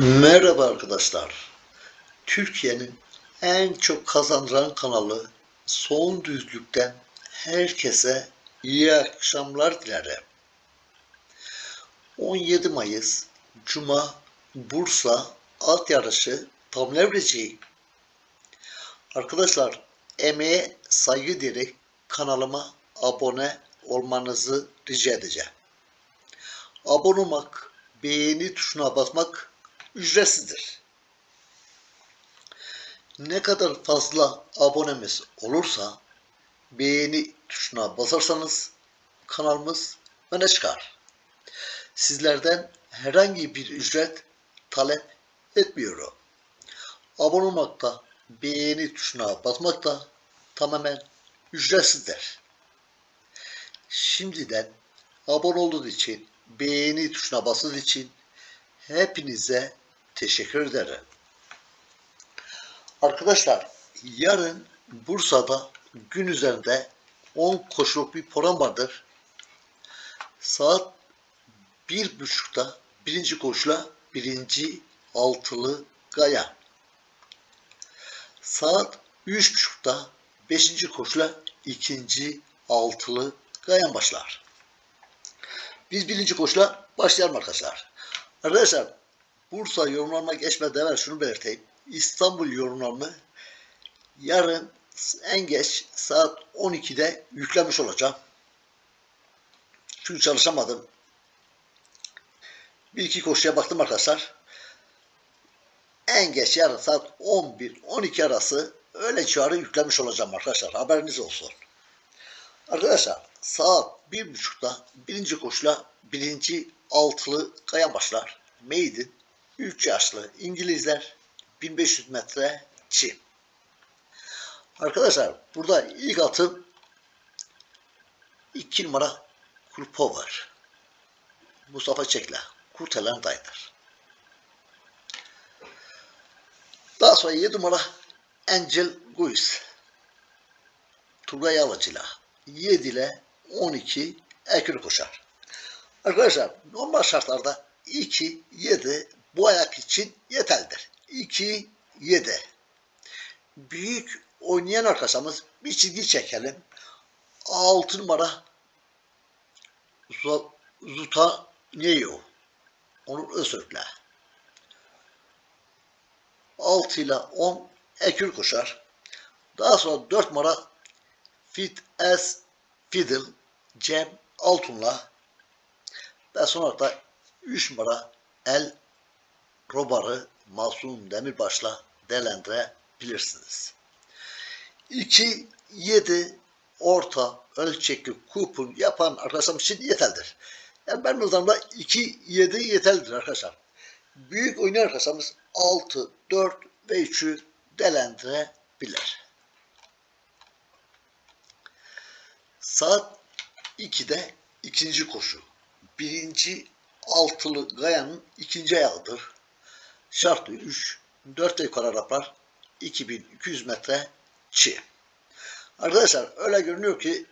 Merhaba arkadaşlar. Türkiye'nin en çok kazandıran kanalı Son Düzlük'ten herkese iyi akşamlar dilerim. 17 Mayıs Cuma Bursa at yarışı tam levreci. Arkadaşlar emeğe saygı diyerek kanalıma abone olmanızı rica edeceğim. Abone olmak, beğeni tuşuna basmak ücretsizdir. Ne kadar fazla abonemiz olursa beğeni tuşuna basarsanız kanalımız öne çıkar. Sizlerden herhangi bir ücret talep etmiyorum. Abone olmak da beğeni tuşuna basmak da tamamen ücretsizdir. Şimdiden abone olduğunuz için, beğeni tuşuna bastığınız için hepinize teşekkür ederim. Arkadaşlar yarın Bursa'da gün üzerinde 10 koşuluk bir program vardır. Saat bir buçukta birinci koşula birinci altılı gaya. Saat üç buçukta beşinci koşula ikinci altılı gayan başlar. Biz birinci koşula başlayalım arkadaşlar. Arkadaşlar Bursa yorumlarına geçmeden evvel şunu belirteyim. İstanbul yorumlarını yarın en geç saat 12'de yüklemiş olacağım. Çünkü çalışamadım. Bir iki koşuya baktım arkadaşlar. En geç yarın saat 11-12 arası öğle civarı yüklemiş olacağım arkadaşlar. Haberiniz olsun. Arkadaşlar saat 1.30'da birinci koşula birinci altılı kaya başlar. Maiden 3 yaşlı İngilizler 1500 metre çim. Arkadaşlar burada ilk atım 2 numara Kulpover. Mustafa Çekla. Kurtalan dayıdır. Daha sonra 7 numara Angel Guiz. Turgay Alıcı'yla 7 ile 12 ekür koşar. Arkadaşlar normal şartlarda 2, 7 bu ayak için yeterlidir. 2, 7. Büyük oynayan arkadaşımız bir çizgi çekelim. 6 numara Zuta Neyo. Onun Özürk'le. 6 ile 10 Ekür koşar. Daha sonra 4 numara Fit as Fiddle Cem Altun'la ve sonra da 3 numara El Robar'ı Masum Demirbaş'la değerlendirebilirsiniz. 2, 7 orta ölçekli kupon yapan arkadaşlarım için yeterlidir. Yani ben nazarımda 2, 7 yeterlidir arkadaşlar. Büyük oynayan arkadaşlarımız 6, 4 ve 3'ü değerlendirebilir. Saat 2'de ikinci koşu. Birinci altılı gayanın ikinci ayağıdır. Şartı 3, 4 yukarı rapar 2200 metre çi. Arkadaşlar öyle görünüyor ki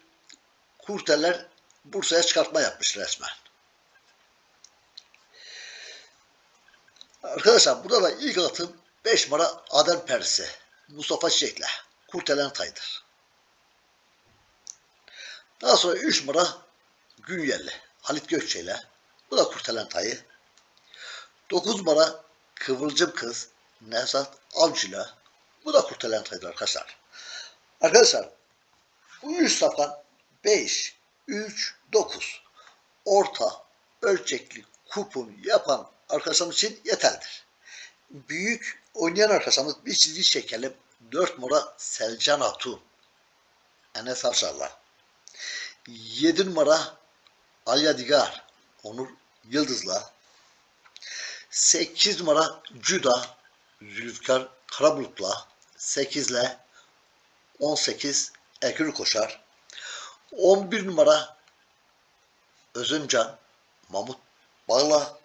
kurteller Bursa'ya çıkartma yapmış resmen. Arkadaşlar burada da ilk atım 5 numara Adem Persi. Mustafa Çiçek'le. Kurtelen taydır. Daha sonra 3 numara Günyelli. Halit Gökçe'yle. Bu da kurtelen tayı. 9 numara Kıvılcım Kız Nevzat Avcı'yla. Bu da taydır arkadaşlar. Arkadaşlar bu 3 safkan 5, 3, 9 orta ölçekli kupon yapan arkadaşlarımız için yeterlidir. Büyük oynayan arkadaşlarımız bir çizgi çekelim. 4 numara Selcan Hatun. Enes Arşar'la. 7 numara Alya Digar. Onur Yıldız'la. 8 numara Cüda Zülfikar Karabulut'la 8 ile 18 Ekür koşar. 11 numara Özümcan Mahmut Bağla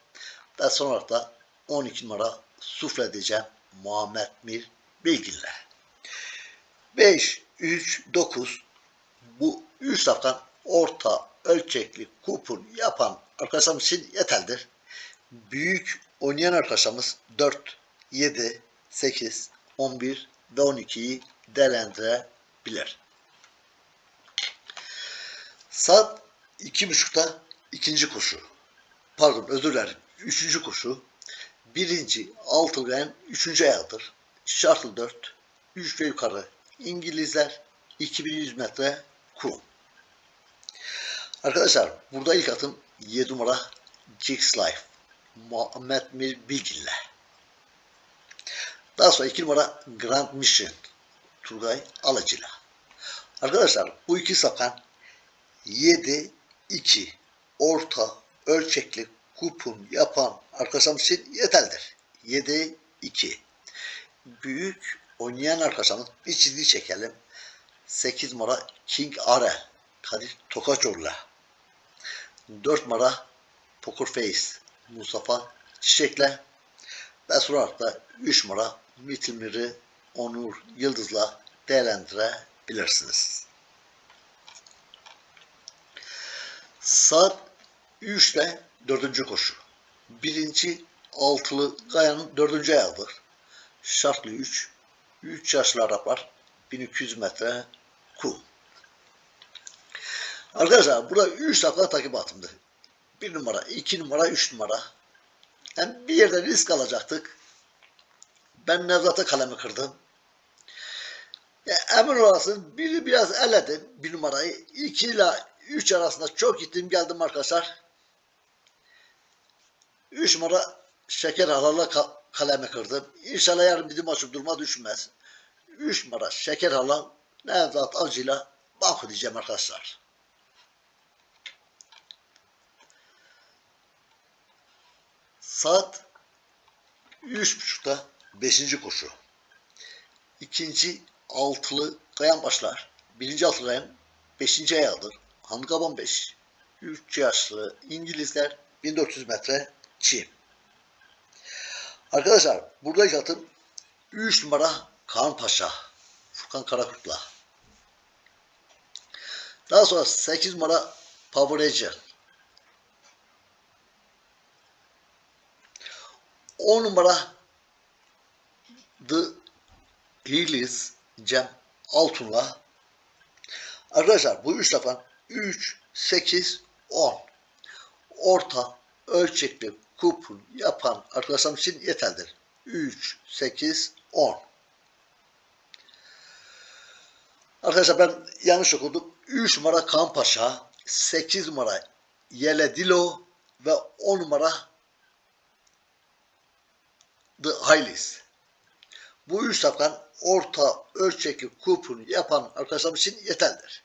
ve sonra da 12 numara Sufle edeceğim Muhammed Mir Bilgin'le. 5, 3, 9 bu 3 saftan orta ölçekli kupon yapan arkadaşlarımız için yeterlidir. Büyük oynayan arkadaşlarımız 4, 7, 8, 11 ve 12'yi değerlendirebilir. Saat 2.30'da ikinci koşu. Pardon özür dilerim. Üçüncü koşu. Birinci altılı en üçüncü ayağıdır. Şartlı 4. 3 ve yukarı. İngilizler 2100 metre kum. Arkadaşlar burada ilk atım 7 numara Jigs Life. Muhammed Bilgin'le. Daha sonra 2 numara Grand Mission. Turgay Alıcı'yla. Arkadaşlar bu iki sapan 7 2 orta ölçekli kupon yapan arkadaşlarımız için yeterlidir. 7 2 büyük oynayan arkadaşlarımız bir çizgi çekelim. 8 numara King Are Kadir Tokaçoğlu'la. 4 numara Poker Face Mustafa Çiçek'le ve sonra da 3 numara Mitilmir'i Onur Yıldız'la değerlendirebilirsiniz. Saat 3'te dördüncü koşu. Birinci altılı gayanın dördüncü ayağıdır. Şartlı 3. 3 yaşlı Araplar 1200 metre kum. Arkadaşlar burada 3 takla takip atımdı. 1 numara, 2 numara, 3 numara. Yani bir yerde risk alacaktık. Ben Nevzat'a kalemi kırdım. Ya emin olasın biri biraz eledim bir numarayı. 2 ile 3 arasında çok gittim geldim arkadaşlar. 3 numara şeker halala ka- kalemi kırdım. İnşallah yarın bizim maçım durma düşmez. 3 numara şeker halal Nevzat Avcı'yla banko diyeceğim arkadaşlar. Saat 3.30'da 5. koşu. İkinci altılı kayan başlar. Birinci altılı kayan 5. ayağıdır. Handikap 15. 3 yaşlı İngilizler 1400 metre çim. Arkadaşlar burada yatım 3 numara Kaan Paşa. Furkan Karakurt'la. Daha sonra 8 numara Power Agent. 10 numara The Hillis Cem Altun'la Arkadaşlar bu üç defa 3, 8, 10 orta ölçekli kupon yapan arkadaşlarım için yeterlidir. 3, 8, 10 Arkadaşlar ben yanlış okudum. 3 numara Kampaşa, 8 numara Yele ve 10 numara The Highlies. Bu üç safkan orta ölçekli kupon yapan arkadaşlarımız için yeterlidir.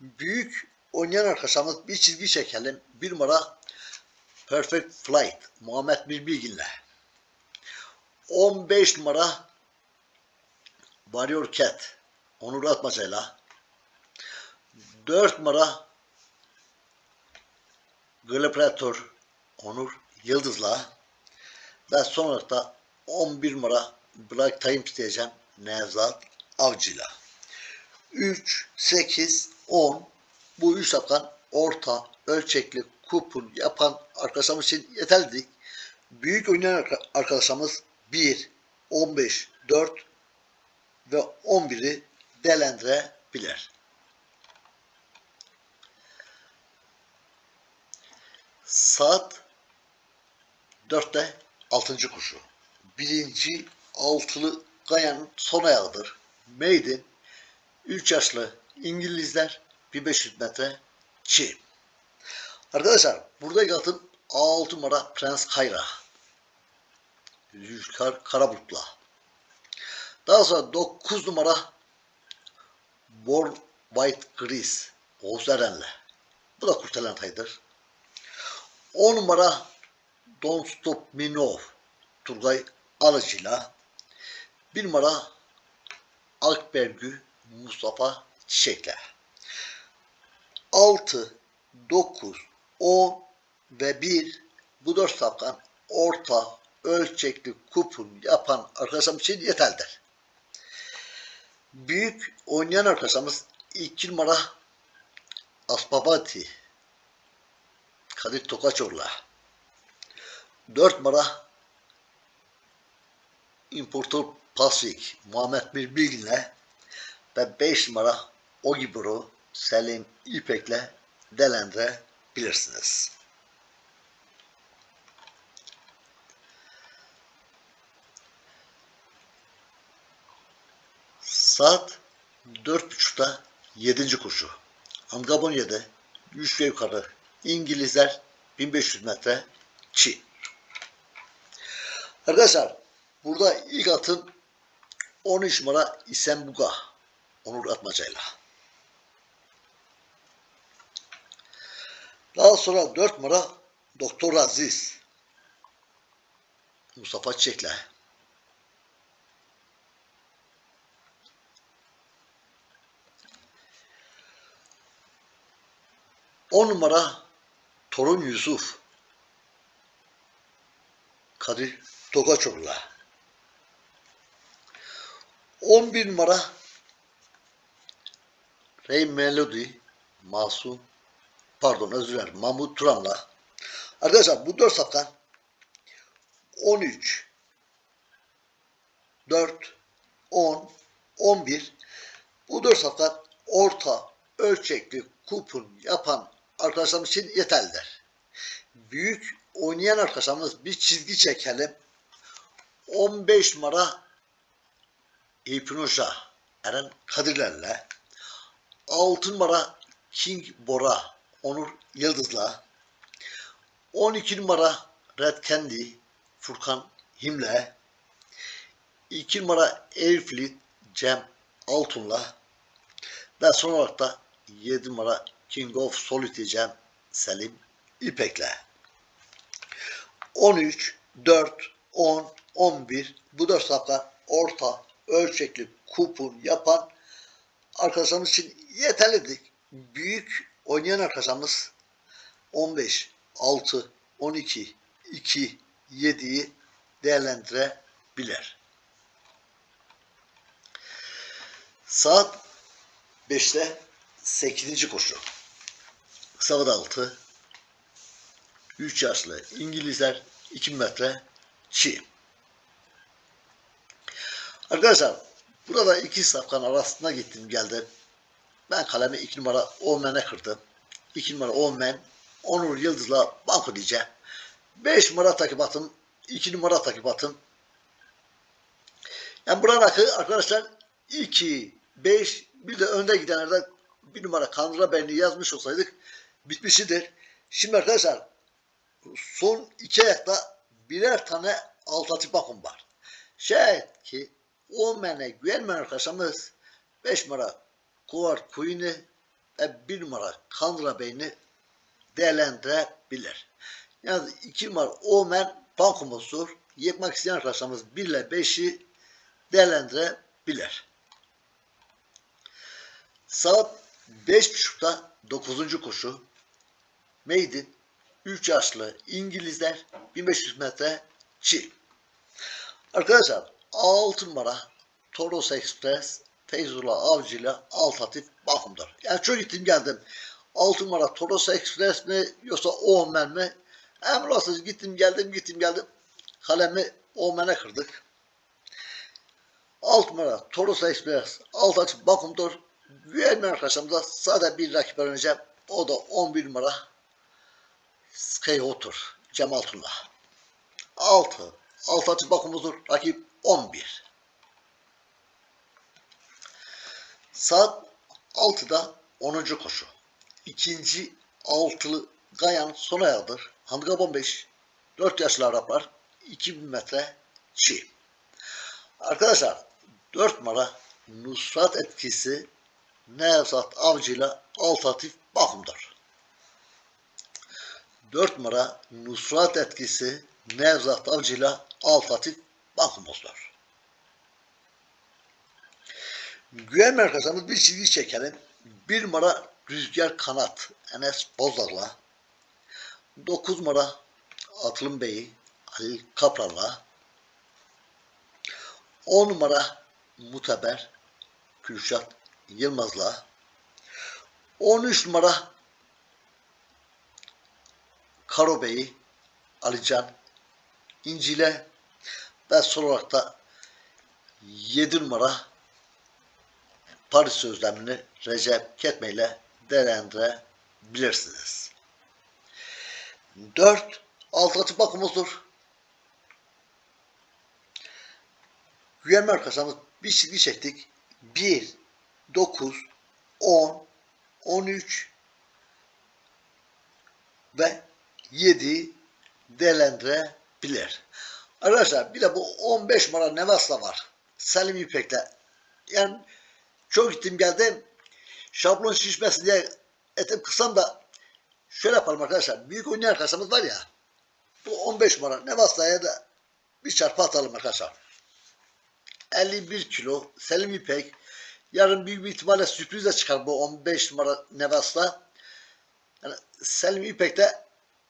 Büyük oynayan arkadaşlarımız bir çizgi çekelim. Bir numara Perfect Flight Muhammed Bilbilgin'le. 15 numara Warrior Cat Onur Atmaca'yla. 4 numara Gladiator Onur Yıldız'la. Ve son da 11 numara Black Times diyeceğim Nevzat Avcı'yla. 3, 8, 10 bu üç safkan orta ölçekli kupon yapan arkadaşlarımız için yeterlidir. Büyük oynayan arka- arkadaşlarımız 1, 15, 4 ve 11'i değerlendirebilir. Saat 4'te 6. kuşu. Birinci altılı Gayan'ın son ayağıdır. Maiden 3 yaşlı İngilizler 1500 metre çim. Arkadaşlar burada yatım 6 numara Prens Kayra. Rüzgar Karabut'la. Daha sonra 9 numara Born White Grease Oğuz Eren'le. Bu da kurtaran taydır. 10 numara Don't Stop Me Now Turgay Alıcı'yla. 1 numara Akbergü Mustafa Çiçek'le. 6, 9, 10 ve 1 bu dört safkan orta ölçekli kupon yapan arkadaşlarımız için yeterlidir. Büyük oynayan arkadaşlarımız 2 numara Asbabati Kadir Tokaçoğlu'la 4 numara importer Pasvik Muhammed Bir Bilgin'le ve 5 numara Ogiburu Selim İpek'le değerlendirebilirsiniz. Saat 4.30'da 7. koşu. Angabonya'da 3 ve yukarı İngilizler 1500 metre çi. Arkadaşlar burada ilk atın 13 numara İsembuga Onur Atmaca'yla. Daha sonra 4 numara Doktor Aziz Mustafa Çiçek'le. On numara Torun Yusuf Kadir Tokaçoğlu'la. 11 numara Ray Melody Masum pardon özür dilerim Mahmut Turan'la. Arkadaşlar bu 4 safkan 13 4 10 11 bu 4 safkan orta ölçekli kupon yapan arkadaşlarımız için yeterlidir. Büyük oynayan arkadaşlarımız bir çizgi çekelim. 15 numara Hipnoja Eren Kadirler'le. 6 numara King Bora Onur Yıldız'la. 12 numara Red Candy Furkan Him'le. 2 numara Airfleet Cem Altun'la. Ve son olarak da 7 numara King of Solid Cem Selim İpek'le. 13, 4, 10, 11 bu dört safka orta ölçekli kupon yapan arkadaşlarımız için yeterlidir. Büyük oynayan arkadaşlarımız 15, 6, 12, 2, 7'yi değerlendirebilir. Saat 5'te 8. koşu. Ve 6. 3 yaşlı İngilizler 2 metre çi. Arkadaşlar burada iki safkan arasında gittim geldim. Ben kalemi 2 numara Omen'e kırdım. 2 numara Omen Onur Yıldız'la banko diyeceğim. 5 numara takip atın. 2 numara takip atın. Yani buranın akı arkadaşlar 2, 5 bir de önde gidenlerde bir numara Kandıra Beyni yazmış olsaydık bitmişidir. Şimdi arkadaşlar son iki ayakta birer tane alternatif bakım var. Şayet ki o mene güvenmeyen arkadaşlarımız 5 numara Kuvar Queen'i ve 1 numara Kandıra Beyni değerlendirebilir. Yani 2 numara Omen bankumuzdur. Yapmak isteyen arkadaşlarımız 1 ile 5'i değerlendirebilir. Saat 5.30'da 9. koşu. Maiden 3 yaşlı İngilizler 1500 metre çi. Arkadaşlar 6 numara Toros Express Feyzullah Avcı ile Altatif bakımdır. Yani çok gittim geldim. 6 numara Toros Express mi yoksa Omen mi? Emrasız gittim geldim gittim geldim. Kalemi Omen'e kırdık. 6 numara Toros Express Altatif bakımdır. Güvenmeyen arkadaşlarımıza sadece bir rakip öğreneceğim. O da 11 numara Sky Otur Cemal Tuna. 6. Altı atı bakımızdır. Rakip 11. Saat 6'da 10. koşu. İkinci altılı Gayan son ayağıdır. Handikap 15. 4 yaşlı Araplar. 2000 metre çi. Arkadaşlar 4 numara Nusrat etkisi Nevzat Avcı'yla alternatif bakımdır. 4 numara Nusrat etkisi Nevzat Avcı'yla alternatif bakımızdır. Güven merkezimiz bir çizgi çekelim. 1 numara Rüzgar Kanat Enes Bozdar'la 9 numara Atılım Bey'i Halil Kaplan'la 10 numara Muteber Kürşat Yılmaz'la 13 numara Karo Bey'i İncil'e ve son olarak da 7 numara Paris sözlemini Recep Ketme ile değerlendirebilirsiniz. 4 alternatif bakımızdır. Güvenme arkasamız bir çizgi çektik. 1, 9, 10, 13 ve 7 değerlendirebilir. Arkadaşlar bir de bu 15 numara Nevas'la var. Selim İpek'le. Yani çok gittim geldim. Şablon şişmesin diye etim kısam da şöyle yapalım arkadaşlar. Büyük oynayan arkadaşımız var ya. Bu 15 numara Nevas'la'ya da bir çarpı atalım arkadaşlar. 51 kilo Selim İpek. Yarın büyük bir ihtimalle sürpriz de çıkar bu 15 numara Nevas'la. Yani Selim İpek de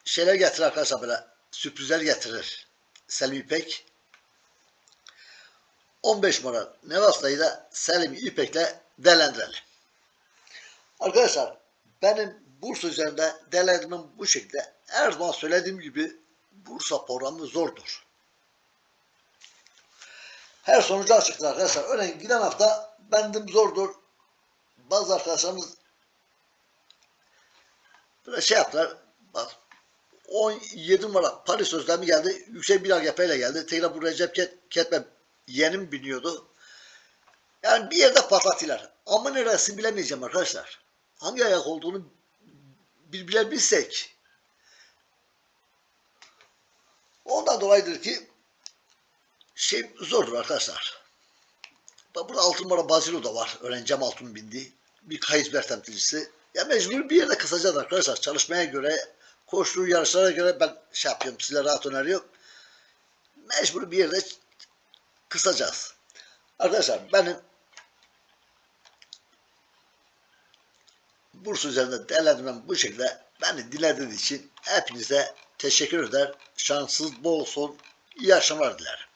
şeyler getirir arkadaşlar böyle sürprizler getirir. Selim İpek. 15 numara Nevas'layı da Selim İpek'le değerlendirelim. Arkadaşlar benim Bursa üzerinde değerlendirmem bu şekilde. Her zaman söylediğim gibi Bursa programı zordur. Her sonucu açıktır arkadaşlar. Örneğin giden hafta bendim zordur. Bazı arkadaşlarımız böyle şey yaptılar. Bak 17 numara Paris sözlemi geldi. Yüksek bir AGP ile geldi. Tekrar bu Recep Ket Ketme yenim biniyordu. Yani bir yerde patlattılar. Ama neresi bilemeyeceğim arkadaşlar. Hangi ayak olduğunu bir bilebilsek. Ondan dolayıdır ki şey zordur arkadaşlar. Burada altın numara Basilo da var. Öğrencem altın bindi. Bir Kaysber temsilcisi. Ya mecbur bir yerde kısacağız arkadaşlar. Çalışmaya göre, koştuğu yarışlara göre ben şey yapıyorum. Size rahat öneriyorum. Mecbur bir yerde kısacağız. Arkadaşlar benim Bursa üzerinde değerlendirmem bu şekilde. Beni dinlediğiniz için hepinize teşekkür eder. Şanssız bol olsun. İyi akşamlar dilerim.